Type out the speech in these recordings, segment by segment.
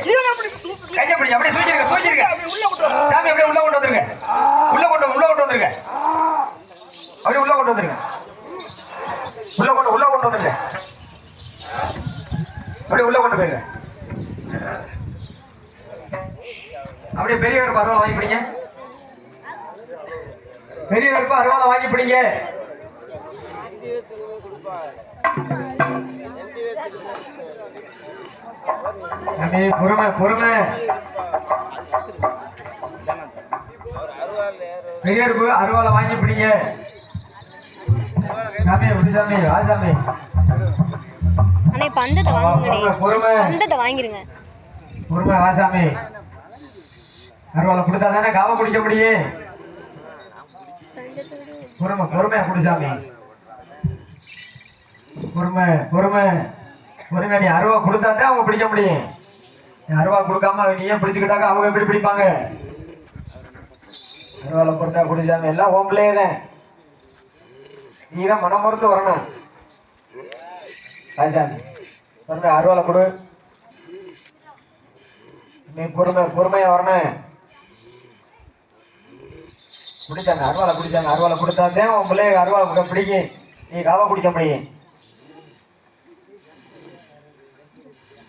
பிடிக்காதீங்க கையை பிடிச்சி அப்படியே தூக்கிருங்க தூக்கிருங்க சாமி அப்படியே உள்ள கொண்டு வந்துருங்க. உள்ள கொண்டு உள்ள கொண்டு வந்துருங்க. அப்படியே உள்ள கொண்டு வந்துருங்க. உள்ள கொண்டு உள்ள கொண்டு வந்துருங்க. அப்படியே உள்ள கொண்டு போயிருங்க. அப்படியே பெரியவர் பரவாயில்ல வாங்கி பிடிங்க பெரியவருக்கு அருவாலை வாங்கி பிடிங்க தம்பி, பொறுமை பொறுமை. பெரியவருக்கு அருவாளை வாங்கி பிடிங்க. சாமி விடு சாமி ராஜாமி அண்ணே பந்தத்தை வாங்குங்கண்ணே. பொறுமை பொறுமை. பந்தத்தை வாங்கிருங்க. பொறுமை வாசாமி அருவாளை கொடுத்தா தானே காவ குடிக்க முடியும்? பொறுமை பொறுமையா பொறுமை பொறுமை. பொறுமை நீ அருவா கொடுத்தாட்டே அவங்க பிடிக்க முடியும். நீ அருவா கொடுக்காம அவங்க ஏன் பிடிச்சுக்கிட்டாக்க அவங்க எப்படி பிடிப்பாங்க? அருவாளை கொடுத்தா குடிசாமி எல்லாம் ஓம்பலே தான் நீ தான் மனம் மறுத்து வரணும். ராஜாமி பொறுமை அருவாளை கொடு. நீ பொறுமை பொறுமையா வரணும். குடிச்சாங்க அருவாலை குடிச்சாங்க. அருவாலை கொடுத்தாதான் உன் பிள்ளைய அருவாலை கூட பிடிக்கும். நீ காவ குடிக்க முடியும்.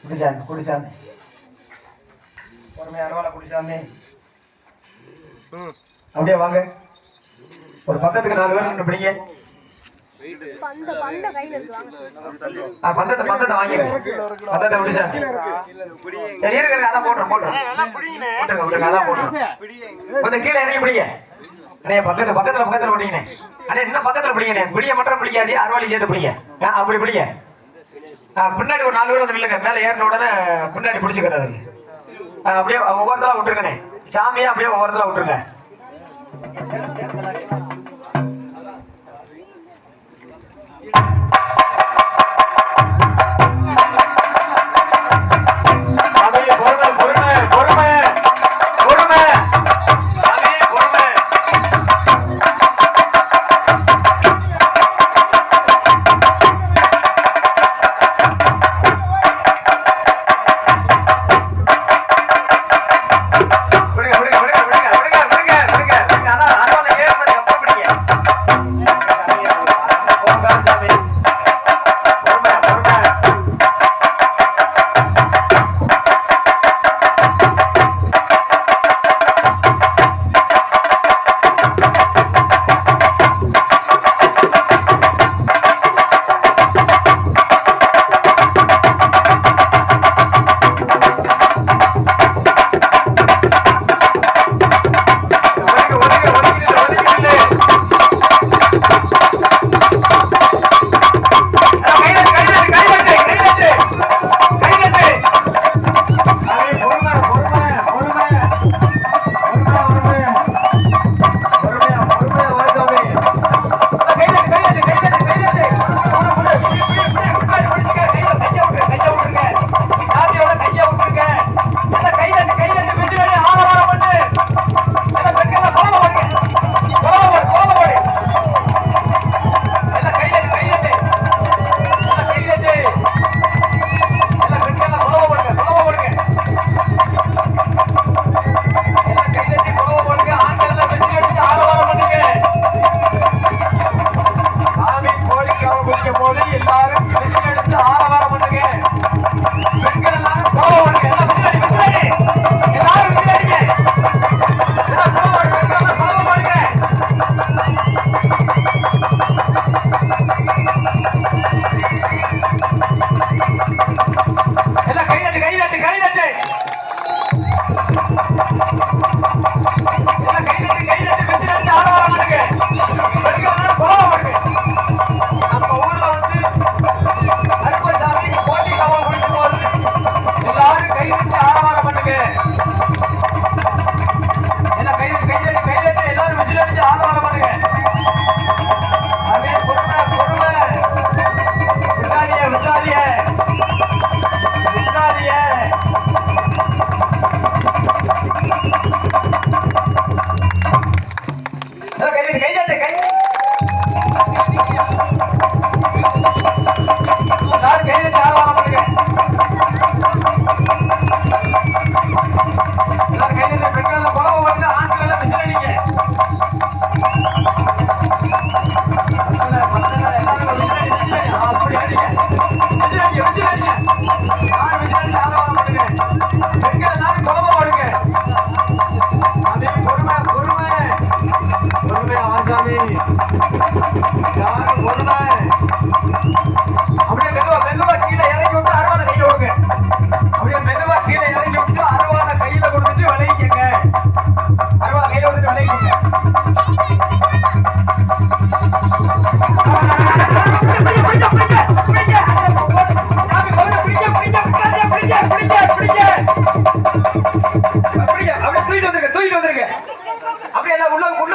குடிச்சாங்க குடிச்சாங்க பொறுமையா அருவாளை குடிச்சாங்க அப்படியே வாங்க. ஒரு பக்கத்துக்கு நாலு பேர் நின்று பிடிங்க. வாங்க. பந்தத்தை பந்தத்தை வாங்கிடுங்க. பந்தத்தை குடிச்சாங்க சரி இருக்கிற அதான் போட்டுரும் அதான் போட்டுரும் கொஞ்சம் கீழே இறங்கி பிடிங்க. அண்ணே பக்கத்துல பக்கத்துல பக்கத்துல பிடிங்கண்ணே அண்ணே. இன்னும் பக்கத்துல பிடிங்கண்ணே பிடிய மட்டும் பிடிக்காது அறுவாளி சேர்த்து பிடிங்க. அப்படி பிடிங்க. பின்னாடி ஒரு நாலு பேர் வந்து நில்லுங்க. மேலே ஏறின உடனே பின்னாடி பிடிச்சிக்கிறாரு அப்படியே ஒவ்வொருத்தலாம் விட்டுருக்கனே சாமியை அப்படியே ஒவ்வொருத்தலாம் விட்டுருங்க.